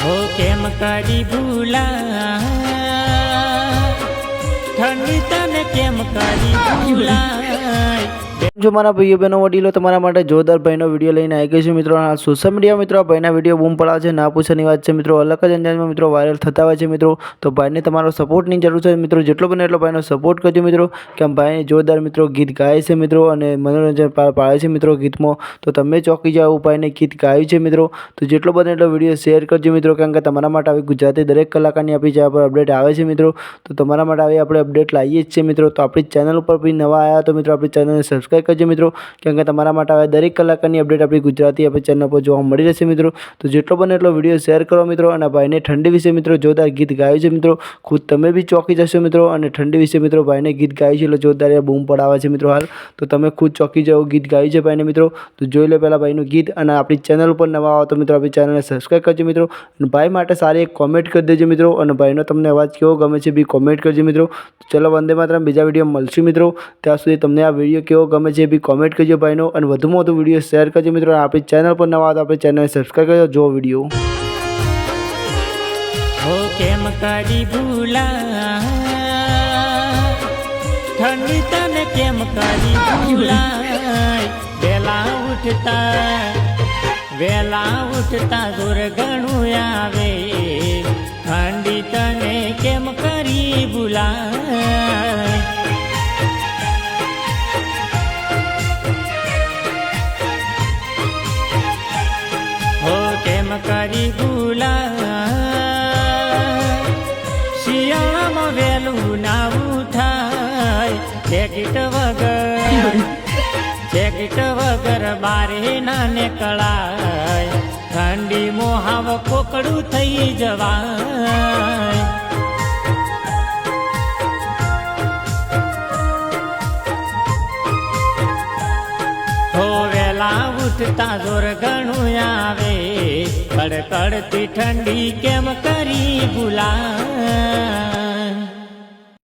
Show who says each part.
Speaker 1: હો કેમ કરી ભૂલા? ઠંડી તને કેમ કરી ભૂલાય
Speaker 2: છો મારા ભાઈઓ બહેનો વડીલો તમારા માટે જોરદાર ભાઈનો વીડિયો લઈને આવી ગયો છે, મિત્રો. આ સોશિયલ મીડિયા મિત્રો ભાઈના વીડિયો બૂમ પડાવે છે ના પૂછવાની વાત છે, મિત્રો, અલગ જ અંદાજમાં, મિત્રો વાયરલ થતા હોય છે, મિત્રો. તો ભાઈને તમારો સપોર્ટની જરૂર છે. મિત્રો, જેટલો બને એટલો ભાઈનો સપોર્ટ કરજો, મિત્રો કેમ ભાઈ જોરદાર, મિત્રો, ગીત ગાય છે, મિત્રો, અને મનોરંજન પાડે છે, મિત્રો, ગીતમાં. તો તમે ચોકી જાઓ ભાઈને ગીત ગાયું છે, મિત્રો. તો જેટલો બને એટલો વીડિયો શેર કરજો, મિત્રો, કારણ કે તમારા માટે આવી ગુજરાતી દરેક કલાકારની આપણી જ્યાં પર અપડેટ આવે છે, મિત્રો. તો તમારા માટે આવી આપણે અપડેટ લાવીએ જ છીએ, મિત્રો. તો આપણી ચેનલ ઉપર બી નવા આવ્યા તો, મિત્રો, આપણી ચેનલને સબસ્ક્રાઈબ કરજો મિત્રો. કેમ કે તમારા માટે હવે દરેક કલાકારની અપડેટ આપણી ગુજરાતી આપણી ચેનલ પર જોવા મળી રહેશે મિત્રો. તો જેટલો બને એટલો વીડિયો શેર કરો મિત્રો અને ભાઈને ઠંડી વિશે મિત્રો જોરદાર ગીત ગાયું છે મિત્રો. ખુદ તમે બી ચોકી જશો મિત્રો અને ઠંડી વિશે મિત્રો ભાઈને ગીત ગાયું છે એટલે જોરદાર બૂમ પડાવે છે મિત્રો હાલ. તો તમે ખુદ ચોકી જાઓ ગીત ગાયું છે ભાઈને મિત્રો. તો જોઈ લો પહેલાં ભાઈનું ગીત અને આપણી ચેનલ ઉપર નવા આવો તો મિત્રો આપણી ચેનલને સબસ્ક્રાઈબ કરજો મિત્રો. અને ભાઈ માટે સારી એક કોમેન્ટ કરી દેજો મિત્રો અને ભાઈનો તમને અવાજ કેવો ગમે છે બી કોમેન્ટ કરજો મિત્રો. ચલો વંદે માત્ર બીજા વીડિયો મળશું મિત્રો. ત્યાં સુધી તમને આ વીડિયો કેવો ગમે છે એ બી કોમેન્ટ કરજો ભાઈનો અને વધુમાં વધુ વીડિયો શેર કરજો મિત્રો. આપણી ચેનલ પર નવા તો આપણી ચેનલને સબસ્ક્રાઈબ કરજો. જો વીડિયો
Speaker 1: કેમ કરી ભૂલા? કેમ કરી ભૂલાય વેલા ઉઠતા વેલા ઉઠતા દુર્ગણું આવે. ઠંડી તને કેમ કરી ભૂલાય કેમ કરી ભૂલા શિયાળામાં વેલું ના ઉઠાય જેકેટ વગર જેકેટ વગર બારે ના નીકળાય ઠંડી મોહાવ કોકડું થઈ જવાય. હો વેલા ઉઠતા જોર ઘણું આવે. કડકડતી ઠંડી કેમ કરી ભૂલા